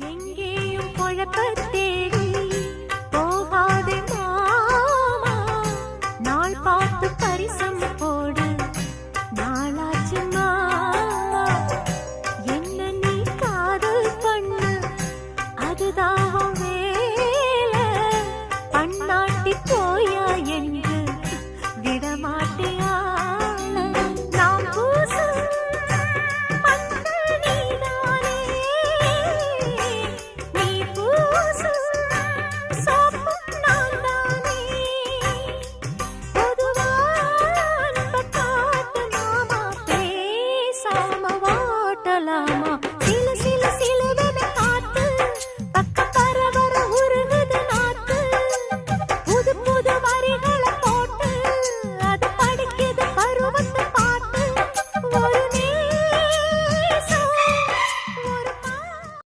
எங்கேயும் குழப்பத்தே போகாதே மாமா நாள் பார்த்து பரிசம் போடு. நாளாச்சு மாமா என்ன நீ அதுதான் சாம வாட்டலாமா?